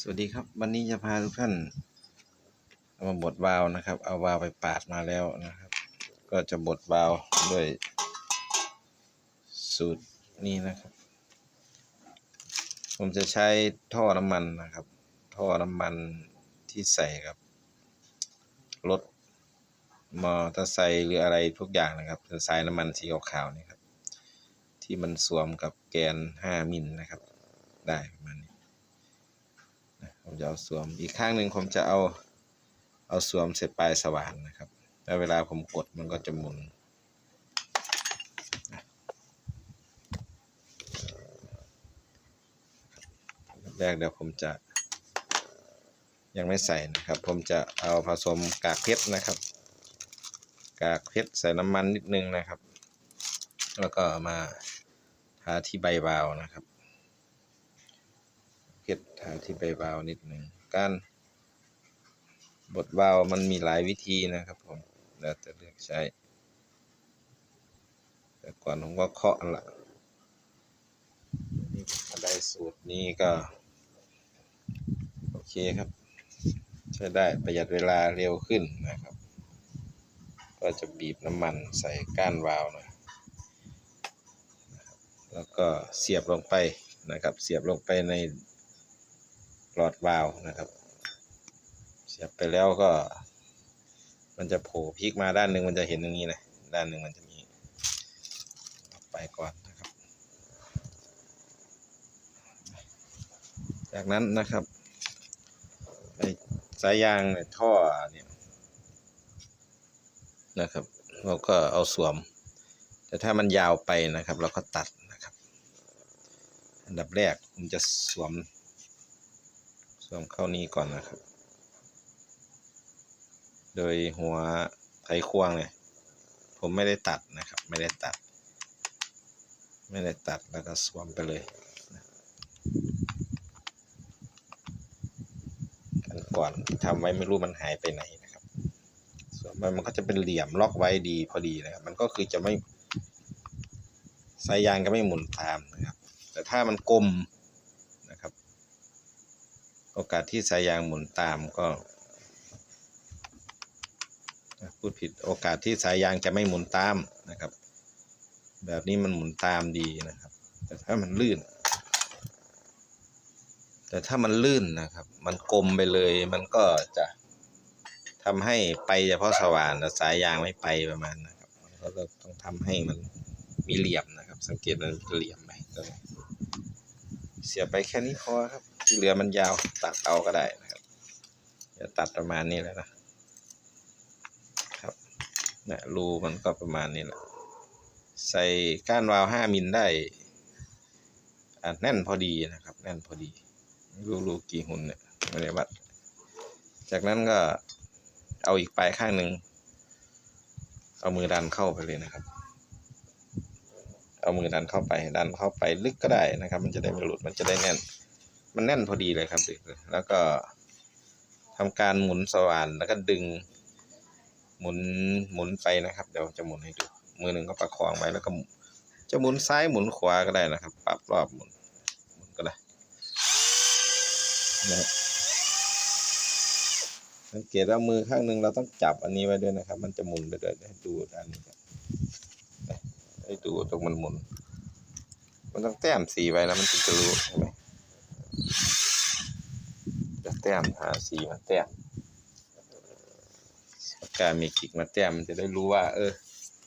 สวัสดีครับ วันนี้จะพาทุกท่านเอามาบดวาล์วนะครับ เอาวาล์วไปปาดมาแล้วนะครับ ก็จะบดวาล์วด้วยสูตรนี้นะครับ ผมจะใช้ท่อน้ำมันนะครับ ท่อน้ำมันที่ใส่กับรถมอเตอร์ไซค์หรืออะไรทุกอย่างนะครับเป็นสายน้ำมันสีขาวๆนี่ครับ ที่มันสวมกับแกน 5 มิลนะครับ ได้ประมาณนี้ ผมจะเอาสวม อีกข้างหนึ่งผมจะเอาเอาสวมเสร็จปลายสว่านนะครับ แล้วเวลาผมกดมันก็จะหมุนแรกเดี๋ยวผมจะยังไม่ใส่นะครับ ผมจะเอาผสมกากเพชรนะครับ กากเพชรใส่น้ำมันนิดนึงนะครับ แล้วก็มาทาที่ใบวาวนะครับ ทาที่ใบวาวนิดหนึ่งการบดวาวมันมีหลายวิธีนะครับผมแล้วแต่เลือกใช้ แต่ก่อนผมก็เคาะละนี่ถ้าได้สูตรนี้ก็ โอเคครับ ใช้ได้ประหยัดเวลาเร็วขึ้นนะครับ ก็จะบีบน้ำมันใส่ก้านวาวหน่อยแล้วก็เสียบลงไปนะครับ เสียบลงไปใน หลอดวาล์วนะครับ เสียบไปแล้วก็ มันจะโผล่พลิกมาด้านหนึ่งมันจะเห็นอย่างนี้นะด้านหนึ่งมันจะมีออกไปก่อนนะครับ จากนั้นนะครับไอ้สายยางในท่อเนี่ยนะครับเราก็เอาสวม แต่ถ้ามันยาวไปนะครับ เราก็ตัดนะครับ อันดับแรกผมจะสวม วมเข้านี้ก่อนนะครับ โดยหัวไขควงเนี่ยผมไม่ได้ตัดนะครับ ไม่ได้ตัด ไม่ได้ตัดแล้วก็สวมไปเลยนะอันก่อนทำไว้ไม่รู้มันหายไปไหนนะครับสวมไปมันก็จะเป็นเหลี่ยมล็อกไว้ดีพอดีนะครับ มันก็คือจะไม่สายยางก็ไม่หมุนตามนะครับ แต่ถ้ามันกลม โอกาสที่สายยางหมุนตามก็พูดผิดโอกาสที่สายยางจะไม่หมุนตามนะครับ แบบนี้มันหมุนตามดีนะครับ แต่ถ้ามันลื่น แต่ถ้ามันลื่นนะครับ มันกลมไปเลยมันก็จะทำให้ไปเฉพาะสว่านแต่สายยางไม่ไปประมาณนะครับมันก็ต้องทำให้มันมีเหลี่ยมนะครับ สังเกตมันจะเหลี่ยมไปเสียไปแค่นี้พอครับ ที่เหลือมันยาวตัดเอาก็ได้นะครับจะตัดประมาณนี้แหล้วนะครับเนี่ยรูมันก็ประมาณนี้แหละใส่ก้านวาวห้ามิลได้แน่นพอดีนะครับ แน่นพอดีรูรูกี่หุ่นเนี่ยไม่ได้วัด จากนั้นก็เอาอีกปลายข้างหนึ่งเอามือดันเข้าไปเลยนะครับ เอามือดันเข้าไปดันเข้าไปลึกก็ได้นะครับ มันจะได้ไม่หลุดมันจะได้แน่น มันแน่นพอดีเลยครับดึกแล้วก็ทำการหมุนสว่านแล้วก็ดึง หมุนหมุนไปนะครับ เดี๋ยวจะหมุนให้ดู มือหนึ่งก็ประคองไว้แล้วก็ จะหมุนซ้ายหมุนขวาก็ได้นะครับ ปรับรอบหมุนหมุนก็ได้นะสังเกตว่ามือข้างหนึ่งเราต้องจับอันนี้ไว้ด้วยนะครับ มันจะหมุนไปด้วยให้ดูด้านนี้ครับให้ดูตรงมันหมุน มันต้องแต้มสีไว้แล้วมันถึงจะรู้ใช่ไหม จะแต้มหาสีมาแต้มกาเมกิกมาแต้มมันจะได้รู้ว่า เออ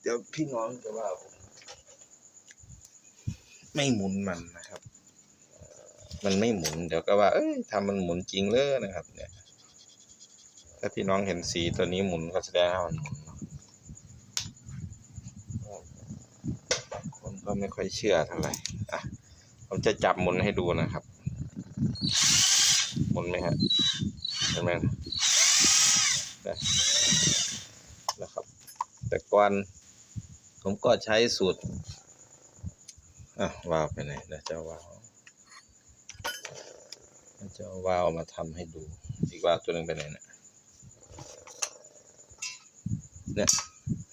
เดี๋ยวพี่น้องจะว่าผมไม่หมุนมันนะครับ มันไม่หมุน เดี๋ยวก็ว่า เอ้ยทำมันหมุนจริงเลยนะครับ เนี่ย ถ้าพี่น้องเห็นสีตัวนี้หมุนก็แสดงว่ามันหมุนคนก็ไม่ค่อยเชื่อเท่าไหร่อะผมจะจับหมุนให้ดูนะครับ หมุนไหมฮะเห็นไหมนะนะครับ แต่ก่อนผมก็ใช้สูตรอะวาวไปไหนเดี๋ยวจะวาวเจะเอาวาวมาทำให้ดูอีกวาวตัวหนึ่งไปไหนเนี่ยเนี่ย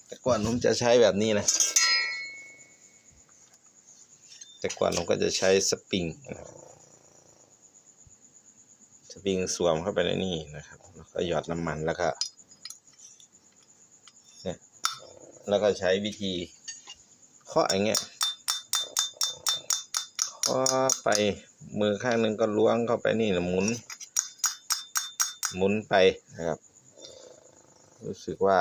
แต่ก่อนผมจะใช้แบบนี้นะแต่ก่อนผมก็จะใช้สปริงนะครับ ปริงสวมเข้าไปในนี่นะครับ แล้วก็หยอดน้ำมันแล้วก็เนี่ยแล้วก็ใช้วิธีเคาะอย่างเงี้ยเคาะไปมือข้างหนึ่งก็ล้วงเข้าไปนี่นะหมุน หมุนไปนะครับ รู้สึกว่า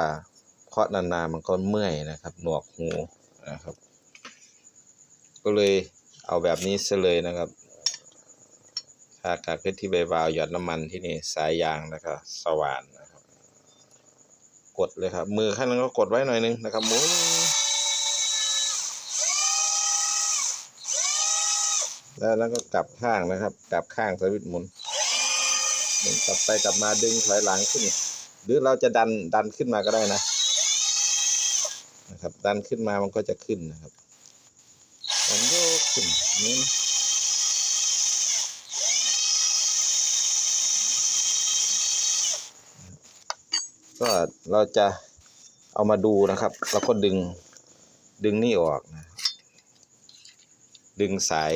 เคาะนานๆมันก็เมื่อยนะครับ หนวกหูนะครับ ก็เลยเอาแบบนี้ซะเลยนะครับ ถ้ากากเพชรที่ใบวาวหยอดน้ำมันที่นี่สายยางแล้วก็สว่านนะครับ กดเลยครับ มือข้างนึงก็กดไว้หน่อยนึงนะครับหมุนแล้วแล้วก็กลับข้างนะครับ กลับข้างสวิตช์หมุนหมุนกลับไปกลับมาดึงถอยหลังขึ้น หรือเราจะดันดันขึ้นมาก็ได้นะนะครับ ดันขึ้นมามันก็จะขึ้นนะครับดันโยกขึ้นนี่ ก็เราจะเอามาดูนะครับ แล้วก็ดึงดึงนี่ออกนะ ดึงสาย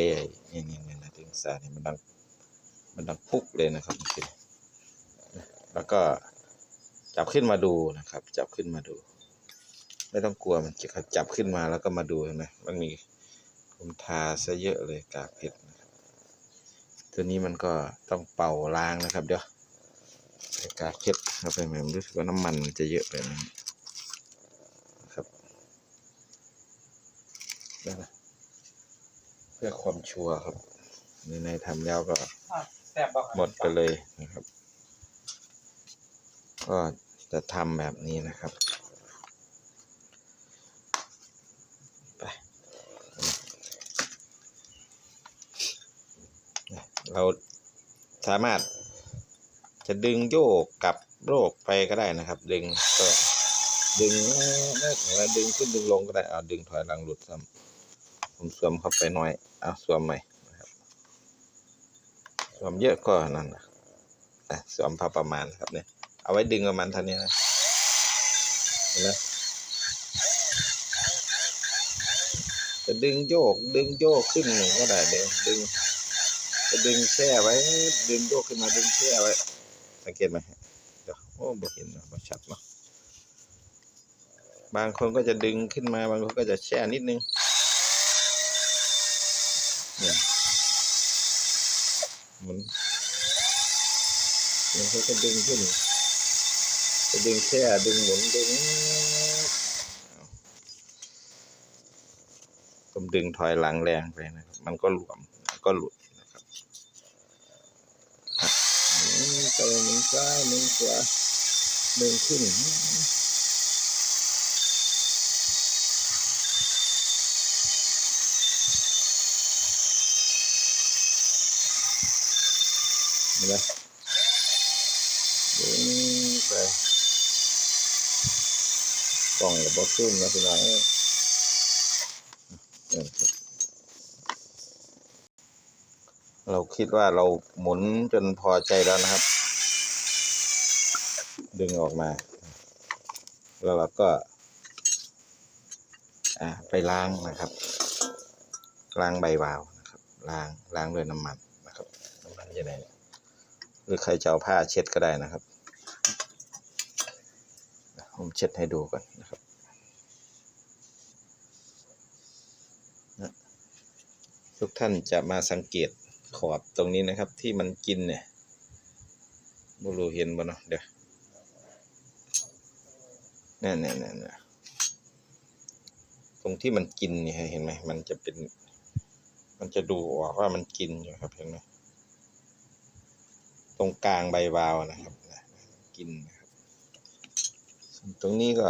นี่นี่นี่นะดึงสายนี่มันดังมันดังปุ๊กเลยนะครับแล้วก็จับขึ้นมาดูนะครับ จับขึ้นมาดู ไม่ต้องกลัวมันจะจับขึ้นมาแล้วก็มาดูเห็นไหมมันมีผมทาซะเยอะเลยกากเพชรตัวนี้มันก็ต้องเป่าล้างนะครับ เดี๋ยว กากเพชรเข้าไปใหม่ผมรู้สึกว่าน้ำมันมันจะเยอะไปนะครับได้นะเพื่อความชัวร์ครับในๆทำแล้วก็แซ่บบ่หมดไปเลยนะครับ ก็จะทำแบบนี้นะครับไปเราสามารถ จะดึงโยกกลับโรคไปก็ได้นะครับ ดึงก็ดึงแล้วดึงขึ้นดึงลงก็ได้เอาดึงถอยหลังหลุดซ้ำผมสวมเข้าไปหน่อยเอาสวมใหม่นะครับสวมเยอะก็นั่นนะอะสวมพอประมาณครับเนี่ยเอาไว้ดึงประมาณเท่านี้นะเห็นไหมจะดึงโยกดึงโยกขึ้นก็ได้เดี๋ยวดึงจะดึงแช่ไว้ ดึงโยกขึ้นมาดึงแช่ไว้ สังเกตไหมเดี๋ยวโอ้บ่เห็นเนาะบ่ชัดเนาะบางคนก็จะดึงขึ้นมา บางคนก็จะแช่นิดนึงเนี่ยหมันบางคนก็ดึงขึ้นจะดึงแช่ดึงหมุนดึงผมดึงถอยหลังแรงไปนะครับมันก็หลวมก็หลุดนะครับห มุนไปหมุนซ้ายหมุนขวาดึงขึ้นเห็นไหมดึงไปกล่องกับบอสซุ่มนะพี่น้องเอ้ยเออครับเรา คิดว่าเราหมุนจนพอใจแล้วนะครับ ดึงออกมา แล้วเราก็ อ่าไปล้างนะครับ ล้างใบวาวนะครับล้างล้างด้วยน้ำมันนะครับน้ำมันจะไหนเนี่ยหรือใครจะเอาผ้าเช็ดก็ได้นะครับ ผมเช็ดให้ดูก่อนนะครับทุกท่านจะมาสังเกต ขอบตรงนี้นะครับ ที่มันกินเนี่ยบุรูเห็นบ่เนาะเดี๋ยวนี่นี่นี่นตรงที่มันกินเนี่ยเห็นไหมมันจะเป็น มันจะดูออกว่ามันกินอยู่ครับเห็นไหมตรงกลางใบวาวนะครับกินนะครับตรงนี้ก็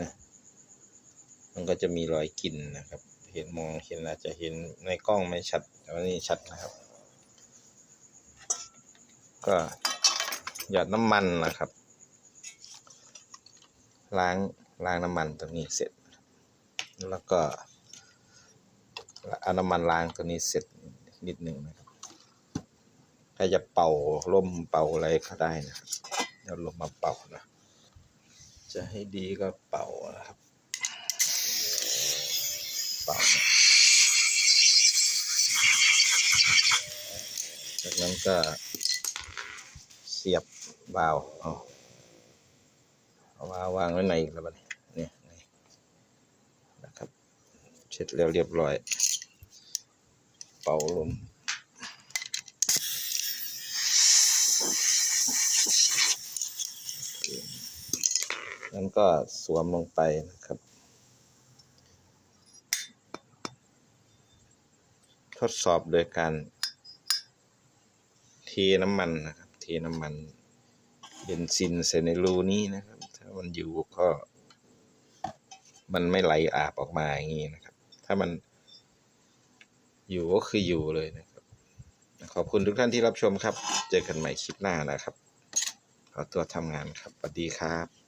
นะ มันก็จะมีรอยกินนะครับ เห็นมองเห็นอาจจะเห็นในกล้องไม่ชัด แต่ว่านี่ชัดนะครับ ก็หยอดน้ำมันนะครับ ล้างล้างน้ำมันตรงนี้เสร็จ แล้วก็เอาน้ำมันล้างตัวนี้เสร็จนิดหนึ่งนะครับถ้าจะเป่าลมเป่าอะไรก็ได้นะครับเอาลมมาเป่านะ จะให้ดีก็เป่านะครับ เป่านะ นั้น ก็เสียบวาล์วเอาเอาวาล์ววางไว้ในอีกแล้วบัดนี้เนี่ยนะครับเช็ดแล้วเรียบร้อย เป่าลมนั้นก็สวมลงไปนะครับทดสอบโดยการ น้ำมันนะครับ เทน้ำมันเบนซินใส่ในรูนี้นะครับ ถ้ามันอยู่ก็ มันไม่ไหลอาบออกมาอย่างนี้นะครับ ถ้ามันอยู่ก็คืออยู่เลยนะครับ ขอบคุณทุกท่านที่รับชมครับ เจอกันใหม่คลิปหน้านะครับ ขอตัวทำงานครับสวัสดีครับ